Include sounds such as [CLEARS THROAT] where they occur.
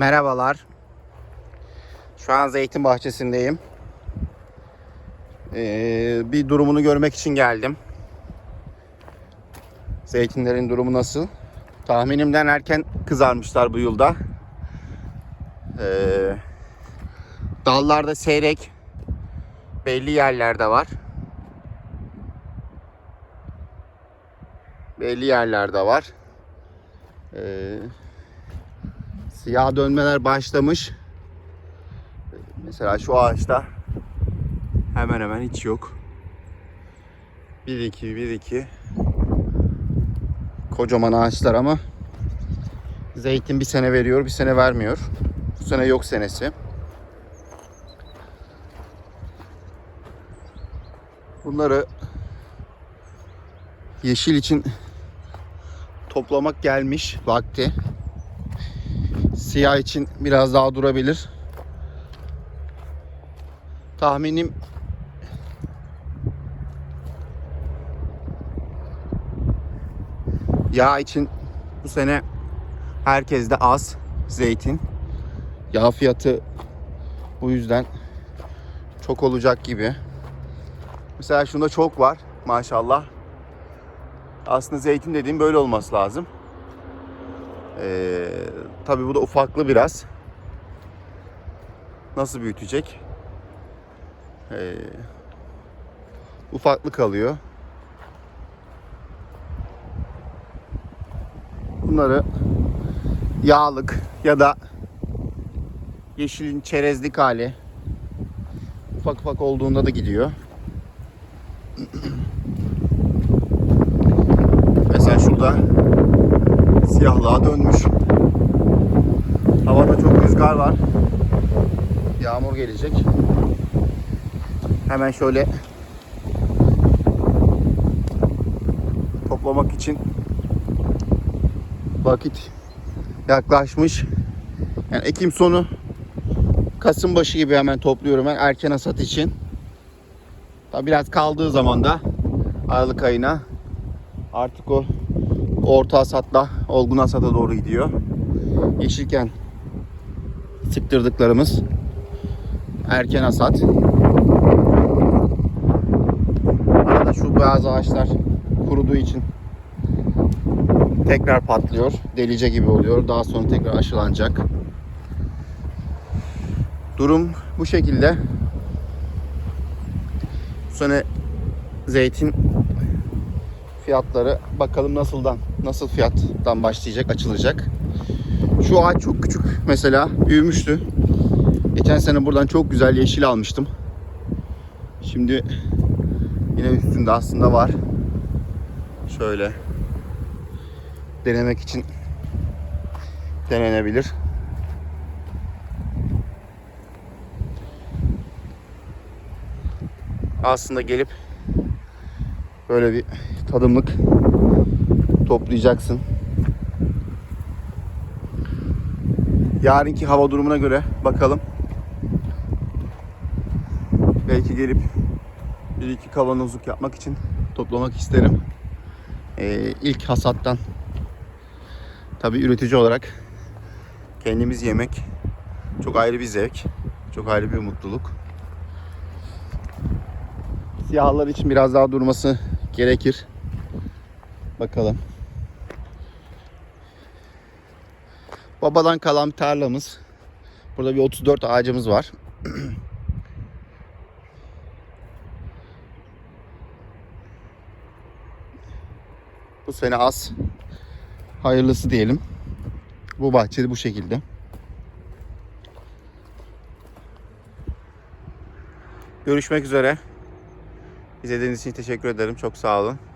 Merhabalar. Şu an zeytin bahçesindeyim. Ee, bir durumunu görmek için geldim. Zeytinlerin durumu nasıl? Tahminimden erken kızarmışlar bu yılda. Ee, dallarda seyrek. Belli yerlerde var. Belli yerlerde var. Ee, siyah dönmeler başlamış. Mesela şu ağaçta hemen hemen hiç yok. 1 2 1 2 Kocaman ağaçlar ama zeytin bir sene veriyor, bir sene vermiyor. Bu sene yok senesi. Bunları yeşil için toplamak gelmiş vakti. Siyah için biraz daha durabilir. Tahminim yağ için bu sene herkeste az zeytin. Yağ fiyatı bu yüzden çok olacak gibi. Mesela şunda çok var maşallah. Aslında zeytin dediğim böyle olması lazım. Ee, tabii bu da ufaklı biraz. Nasıl büyütecek? Ee, ufaklı kalıyor. Bunları yağlık ya da yeşilin çerezlik hali ufak ufak olduğunda da gidiyor. [CLEARS THROAT] Mesela şurada siyahlığa dönmüş. Havada çok rüzgar var. Yağmur gelecek. Hemen şöyle toplamak için vakit yaklaşmış. Yani Ekim sonu Kasım başı gibi hemen topluyorum ben erken hasat için. Tabi biraz kaldığı zaman da Aralık ayına artık o orta hasatla olgun hasata doğru gidiyor. Yeşilken sıktırdıklarımız erken hasat. Arada şu bazı ağaçlar kuruduğu için tekrar patlıyor. Delice gibi oluyor. Daha sonra tekrar aşılanacak. Durum bu şekilde. Bu sene zeytin fiyatları bakalım nasıldan nasıl fiyattan başlayacak açılacak. Şu ağaç çok küçük mesela büyümüştü. Geçen sene buradan çok güzel yeşil almıştım. Şimdi yine üstünde aslında var. Şöyle denemek için denenebilir. Aslında gelip böyle bir tadımlık toplayacaksın. Yarınki hava durumuna göre bakalım. Belki gelip bir iki kavanozluk yapmak için toplamak isterim. Ee, ilk hasattan tabi üretici olarak kendimiz yemek çok ayrı bir zevk. Çok ayrı bir mutluluk. Siyahlar için biraz daha durması gerekir. Bakalım. Babadan kalan tarlamız. Burada bir 34 ağacımız var. [CLEARS THROAT] bu sene az. Hayırlısı diyelim. Bu bahçede bu şekilde. Görüşmek üzere. İzlediğiniz için teşekkür ederim. Çok sağ olun.